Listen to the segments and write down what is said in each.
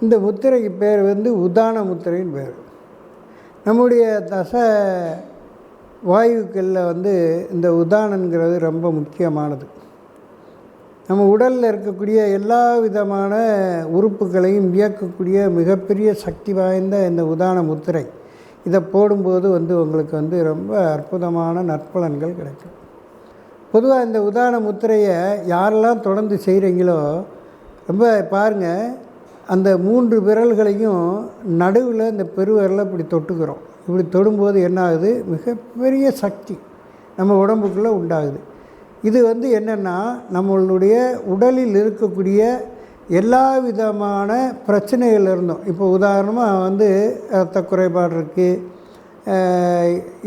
இந்த முத்திரைக்கு பேர் வந்து உதான முத்திரைன்னு பேர். நம்முடைய தச வாயுக்களில் வந்து இந்த உதானங்கிறது ரொம்ப முக்கியமானது. நம்ம உடலில் இருக்கக்கூடிய எல்லா விதமான உறுப்புகளையும் இயக்கக்கூடிய மிகப்பெரிய சக்தி வாய்ந்த இந்த உதான முத்திரை. இதை போடும்போது வந்து உங்களுக்கு வந்து ரொம்ப அற்புதமான நற்பலன்கள் கிடைக்கும். பொதுவாக இந்த உதான முத்திரையை யாரெல்லாம் தொடர்ந்து செய்கிறீங்களோ ரொம்ப பாருங்கள் அந்த மூன்று விரல்களையும் நடுவில் இந்த பெருவிரலை இப்படி தொட்டுக்கிறோம். இப்படி தொடும்போது என்ன ஆகுது மிகப்பெரிய சக்தி நம்ம உடம்புக்குள்ளே உண்டாகுது. இது வந்து என்னென்னா நம்மளுடைய உடலில் இருக்கக்கூடிய எல்லா விதமான பிரச்சனைகள் இருந்தோம். இப்போ உதாரணமாக வந்து ரத்த குறைபாடு இருக்குது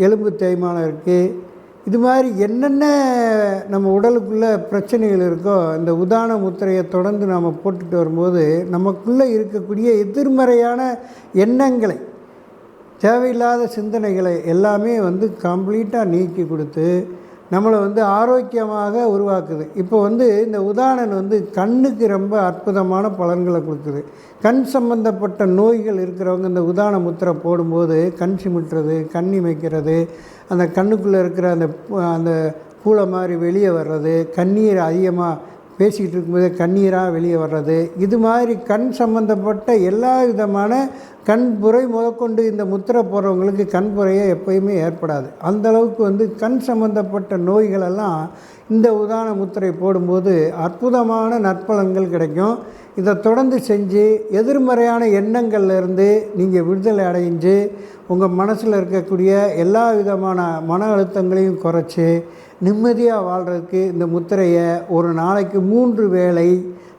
எலும்பு தேய்மானம் இருக்குது இது மாதிரி என்னென்ன நம்ம உடலுக்குள்ளே பிரச்சனைகள் இருக்கோ இந்த உதான முத்திரையை தொடர்ந்து நாம் போட்டுட்டு வரும்போது நமக்குள்ளே இருக்கக்கூடிய எதிர்மறையான எண்ணங்களை தேவையில்லாத சிந்தனைகளை எல்லாமே வந்து கம்ப்ளீட்டாக நீக்கி கொடுத்து நம்மளை வந்து ஆரோக்கியமாக உருவாக்குது. இப்போ வந்து இந்த உதாரணம் வந்து கண்ணுக்கு ரொம்ப அற்புதமான பலன்களை கொடுக்குது. கண் சம்பந்தப்பட்ட நோய்கள் இருக்கிறவங்க இந்த உதான முத்திரை போடும்போது கண் சிமிட்டுறது கண் இமைக்கிறது அந்த கண்ணுக்குள்ளே இருக்கிற அந்த அந்த பூளை மாதிரி வெளியே வர்றது கண்ணீர் அதிகமாக பேசிக்கிட்டு இருக்கும்போது கண்ணீராக வெளியே வர்றது. இது மாதிரி கண் சம்மந்தப்பட்ட எல்லா விதமான கண்புரை முதற்கொண்டு இந்த முத்திரை போடுறவங்களுக்கு கண் எப்போயுமே எப்பயுமே ஏற்படாது. அந்தளவுக்கு வந்து கண் சம்மந்தப்பட்ட நோய்களெல்லாம் இந்த உதான முத்திரை போடும்போது அற்புதமான நற்பலன்கள் கிடைக்கும். இதை தொடர்ந்து செஞ்சு எதிர்மறையான எண்ணங்கள்லேருந்து நீங்கள் விடுதலை அடைஞ்சு உங்கள் மனசில் இருக்கக்கூடிய எல்லா விதமான மன அழுத்தங்களையும் குறைச்சி நிம்மதியாக வாழ்கிறதுக்கு இந்த முத்திரையை ஒரு நாளைக்கு மூன்று வேளை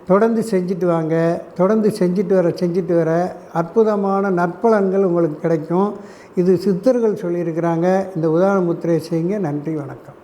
தொடர்ந்து செஞ்சுட்டு வாங்க. தொடர்ந்து செஞ்சுட்டு வர செஞ்சுட்டு வர அற்புதமான நற்பலன்கள் உங்களுக்கு கிடைக்கும். இது சித்தர்கள் சொல்லியிருக்கிறாங்க. இந்த உதாரண முத்திரையை செய்யுங்க. நன்றி வணக்கம்.